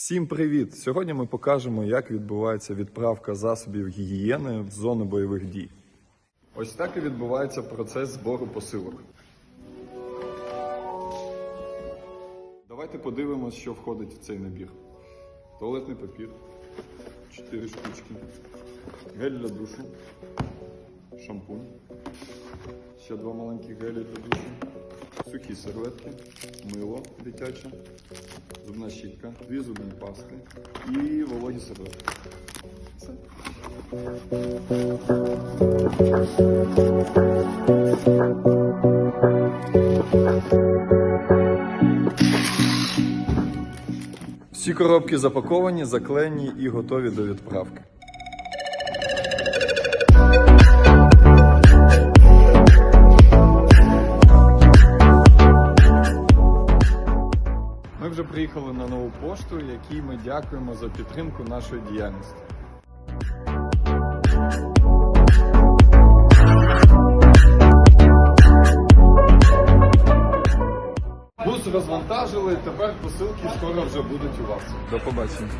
Всім привіт! Сьогодні ми покажемо, як відбувається відправка засобів гігієни в зону бойових дій. Ось так і відбувається процес збору посилок. Давайте подивимось, що входить в цей набір. Туалетний папір, 4 штучки, гель для душу, шампунь, ще два маленькі гелі для душу, сухі серветки, мило дитяче, зубна щітка, дві зубні пасти і вологі серветки. Всі коробки запаковані, заклеєні і готові до відправки. Вже приїхали на нову пошту, якій ми дякуємо за підтримку нашої діяльності. Бус розвантажили, тепер посилки скоро вже будуть у вас. До побачення.